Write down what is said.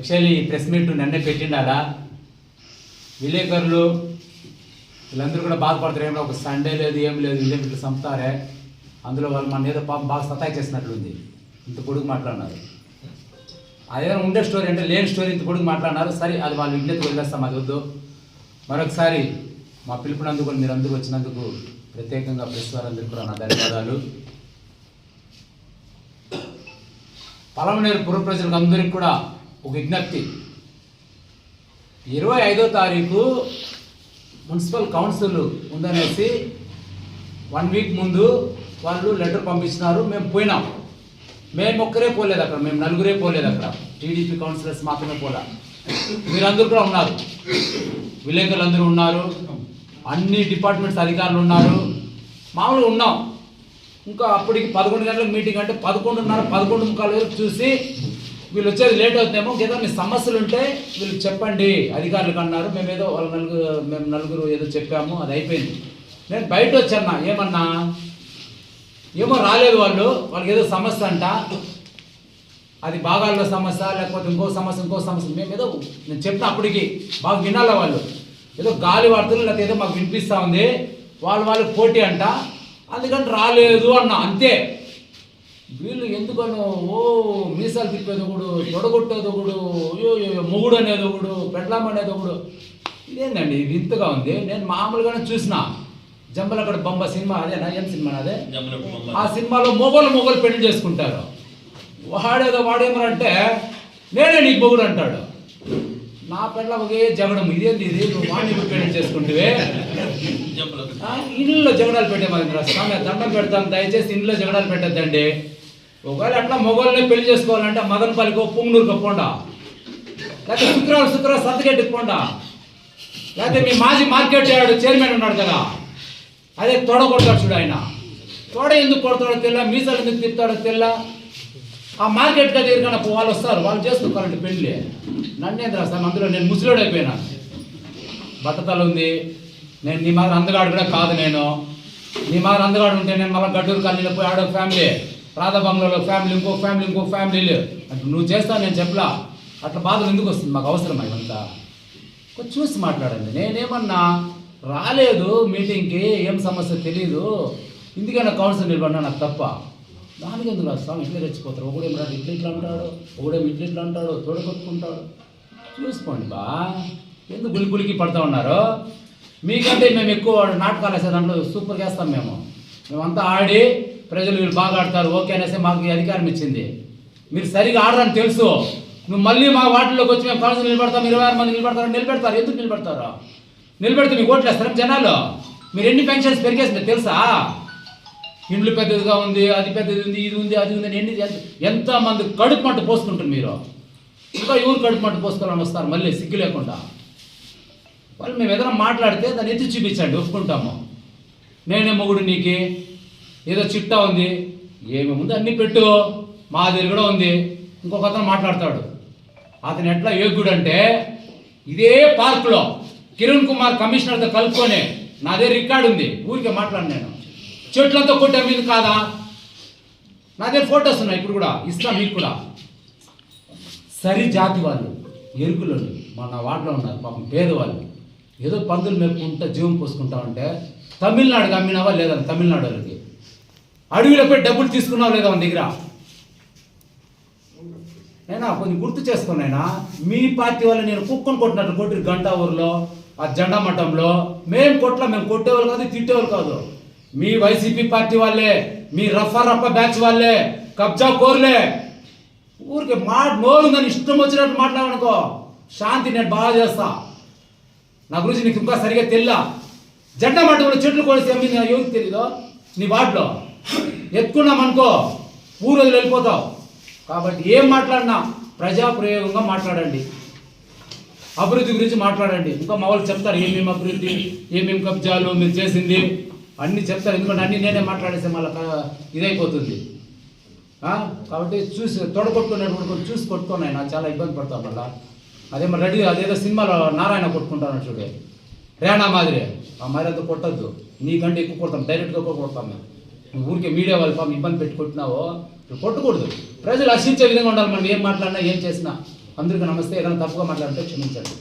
Actually ఈ press meet నిన్నే పెట్టిండాలా విలేకరులు వీళ్ళందరూ కూడా బాధపడతారు. ఏమో ఒక సండే లేదు ఏం లేదు విలేకరులు చంపుతారే? అందులో వాళ్ళు మన ఏదో పాపం బాగా సతాయి చేసినట్లుంది. ఇంత పొడుగు మాట్లాడినారు. అదేదో ఉండే స్టోరీ అంటే లేని స్టోరీ ఇంత పొడుగు మాట్లాడినారు. సరే అది వాళ్ళు విజ్ఞతకు వదిలేస్తాం అది వద్దు. మరొకసారి మా పిలుపునందుకు మీరు అందుకు వచ్చినందుకు ప్రత్యేకంగా ప్రెస్ వారందరికీ కూడా నా ధన్యవాదాలు. పలమనేరు పుర ప్రజలకు అందరికీ కూడా ఒక విజ్ఞప్తి. ఇరవై ఐదో తారీఖు మున్సిపల్ కౌన్సిల్ ఉందనేసి వన్ వీక్ ముందు వాళ్ళు లెటర్ పంపించినారు. మేము పోయినాం. మేము ఒక్కరే పోలేదు అక్కడ. మేము నలుగురే పోలేదు అక్కడ. టీడీపీ కౌన్సిలర్స్ మాత్రమే పోలా. మీరందరూ కూడా ఉన్నారు. విలేకరులు అందరూ ఉన్నారు. అన్ని డిపార్ట్మెంట్స్ అధికారులు ఉన్నారు. మామూలుగా ఉన్నాం. ఇంకా అప్పటికి పదకొండు గంటలకు మీటింగ్ అంటే పదకొండున్నర పదకొండు ముక్కలు చూసి వీళ్ళు వచ్చేది లేట్ అవుతుందేమో ఏదో మీ సమస్యలు ఉంటే వీళ్ళు చెప్పండి అధికారులకు అన్నారు మేము ఏదో వాళ్ళ నలుగురు మేము నలుగురు ఏదో చెప్పాము అది అయిపోయింది. నేను బయట వచ్చాను ఏమన్నా? ఏమో రాలేదు వాళ్ళు వాళ్ళకి ఏదో సమస్య అంట. అది భాగాల్లో సమస్య లేకపోతే ఇంకో సమస్య ఇంకో సమస్య. మేము ఏదో నేను చెప్పిన అప్పటికి బాగా వినాలా వాళ్ళు? ఏదో గాలి వార్తలు లేకపోతే ఏదో మాకు వినిపిస్తూ ఉంది. వాళ్ళు వాళ్ళకి పోటీ అంట. అందుకని రాలేదు అన్న అంతే. వీళ్ళు ఎందుకనో? ఓ మీసాలు తిప్పేది ఒకడు తొడగొట్టేది ఒకడు అయ్యో మొగుడు అనేది ఒకడు పెడ్లాం అనేది ఒకడు. ఇదేందండి? ఇది ఇంతగా ఉంది. నేను మామూలుగానే చూసిన. జంబలగడ బొమ్మ సినిమా అదేనా? ఏం సినిమా అదే ఆ సినిమాలో మొగలు మొగలు పెళ్ళి చేసుకుంటారు. వాడేదో వాడేమనంటే నేనే నీకు మొగుడు అంటాడు. నా పెళ్ళ ఒకే జగడం. ఇదేంటి ఇది? నువ్వు వాణి పెళ్ళి చేసుకుంటే ఇంట్లో జగడాలు పెట్టే మహేంద్ర స్వామి దండం పెడతాను. దయచేసి ఇంట్లో జగడాలు పెట్టద్దండి. ఒకవేళ అట్లా మొగోళ్ళని పెళ్ళి చేసుకోవాలంటే మదనపల్లికో పుంగనూరుకో పోండా. లేకపోతే శుక్రవారం శుక్రవారం సంతకెట్టుకు పోండా. లేకపోతే మీ మాజీ మార్కెట్ యార్డ్ చైర్మన్ ఉన్నాడు కదా అదే తొడ కొడతాడు చూడు ఆయన. తొడ ఎందుకు కొడతాడో తెల్ల మీసాలు ఎందుకు తిప్పుతాడో తెల్ల. ఆ మార్కెట్ దగ్గర కన్నా వాళ్ళు వస్తారు వాళ్ళు చేసుకోవాలంటే పెళ్ళి. నన్నేం స్వామి అందులో నేను ముసలోడు అయిపోయినాను బట్టతలు ఉంది. నేను నీ మాదిరి అందగాడు కూడా కాదు నేను. నీ మాదిరి అందగాడు ఉంటే నేను మళ్ళీ గడ్డూరు కాలనీలో పోయి ఆడో ఫ్యామిలీ. రాధాబంగ్లాలో ఫ్యామిలీ ఇంకో ఫ్యామిలీ ఇంకో ఫ్యామిలీలు అంటే నువ్వు చేస్తావు నేను చెప్పలా. అట్లా బాధలు ఎందుకు వస్తుంది? మాకు అవసరం ఇవంతా? కొంచెం చూసి మాట్లాడండి. నేనేమన్నా రాలేదు మీటింగ్కి ఏం సమస్య తెలియదు ఇందుకైనా కౌన్సిల్ నిలబడినా నాకు తప్ప. దానికి ఎందుకు రాదు? స్వామి ఇట్లా రెచ్చిపోతారు. ఒకడేం రాడు ఇట్లా ఇట్లా అంటాడు ఒకడేం ఇట్లా ఇట్లా అంటాడు తోడగొట్టుకుంటాడు చూసుకోండి బా. ఎందుకు గులి గులికి పడతా ఉన్నారు? మీకంటే మేము ఎక్కువ నాటకాలు వేసే దాంట్లో సూపర్గా వేస్తాం మేము. మేమంతా ఆడి ప్రజలు వీళ్ళు బాగా ఆడతారు ఓకే అనేసి మాకు అధికారం ఇచ్చింది. మీరు సరిగా ఆడరని తెలుసు. నువ్వు మళ్ళీ మా వాటిలోకి వచ్చి మేము కౌన్సిల్ నిలబడతాం ఇరవై ఆరు మంది నిలబడతారు నిలబెడతారు. ఎందుకు నిలబెడతారు? నిలబెడితే మీకు ఓట్లు వేస్తారు జనాలు. మీరు ఎన్ని పెన్షన్స్ పెరిగేసి తెలుసా? ఇండ్లు పెద్దదిగా ఉంది అది పెద్దది ఉంది ఇది ఉంది అది ఉంది అని ఎన్ని ఎంత- ఎంతమంది కడుపు మంట పోసుకుంటారు మీరు? ఇంకా ఎవరు కడుపు మంట పోసుకోవాలని వస్తారు మళ్ళీ సిగ్గు లేకుండా? వాళ్ళు మేము ఏదైనా మాట్లాడితే దాన్ని ఎత్తి చూపించండి ఒప్పుకుంటాము. నేనే మొగుడు నీకే. ఏదో చిట్టా ఉంది. ఏమి ఉంది? అన్ని పెట్టు. మా దగ్గర కూడా ఉంది. ఇంకొక అతను మాట్లాడతాడు. అతను ఎట్లా యోగ్యుడు అంటే ఇదే పార్కులో కిరణ్ కుమార్ కమిషనర్తో కలుపుకొని నా దగ్గర రికార్డు ఉంది. ఊరికే మాట్లాడు నేను. చెట్లంతా కొట్టే మీద కాదా? నాదే ఫోటోస్ ఫొటోస్ ఉన్నాయి ఇప్పుడు కూడా. ఇస్తా మీకు కూడా. సరి జాతి వాళ్ళు ఎరుకులు మన వాటిలో ఉన్నారు. పాపం పేదవాళ్ళు. ఏదో పందులు మేపుకుంటా జీవం పోసుకుంటా ఉంటే తమిళనాడుకి అమ్మినావా లేదా? తమిళనాడు వాళ్ళకి. అడవిలో పోయి డబ్బులు తీసుకున్నావు లేదా మన దగ్గర? అయినా కొంచెం గుర్తు చేసుకున్నాయినా మీ పార్టీ వల్ల నేను కుక్కను కొట్టినట్టు కొట్టి గంట ఊర్లో ఆ జెండా మఠంలో. మేము కొట్ల మేము కొట్టేవాళ్ళు కాదు తిట్టేవాళ్ళు కాదు. మీ వైసీపీ పార్టీ వాళ్ళే మీ రఫా రఫ బ్యాచ్ వాళ్ళే కబ్జా కోర్లే. ఊరికే మా నోరుందని ఇష్టం వచ్చినట్టు మాట్లాడనుకో. శాంతి నేను బాగా చేస్తా. నా గురించి నీకు ఇంకా సరిగా తెల్లా. జెండా మట్టంలో చెట్లు కొడితే అమ్మింది నాకు ఎవరికి నీ వాటిలో ఎత్తుకున్నామనుకో ఊరు వెళ్ళిపోతావు. కాబట్టి ఏం మాట్లాడినా ప్రజాప్రయోగంగా మాట్లాడండి. అభివృద్ధి గురించి మాట్లాడండి. ఇంకా మా వాళ్ళు చెప్తారు ఏమేమి అభివృద్ధి ఏమేమి కబ్జాలు మీరు చేసింది? అన్నీ చెప్తారు. ఎందుకంటే అన్నీ నేనే మాట్లాడేస్తే మళ్ళీ ఇదైపోతుంది. కాబట్టి చూసి తొడగొట్టుకునేటువంటి చూసి కొట్టుకొని ఆయన చాలా ఇబ్బంది పడతాను మళ్ళా. అదే మరి రెడీ అదేదో సినిమాలో నారాయణ కొట్టుకుంటాను చూడే. రేణా మాదిరి. ఆ మాదిరి అంతా కొట్టద్దు నీకంటే ఎక్కువ కొడతాం. డైరెక్ట్గా కొడతాం మేము. ఊరికే మీడియా వాళ్ళు పాపం ఇబ్బంది పెట్టుకుంటున్నావో నువ్వు కొట్టకూడదు. ప్రజలు హర్షించే విధంగా ఉండాలి మనం ఏం మాట్లాడినా ఏం చేసినా. అందరికీ నమస్తే ఏదైనా తప్పుగా మాట్లాడితే క్షమించండి.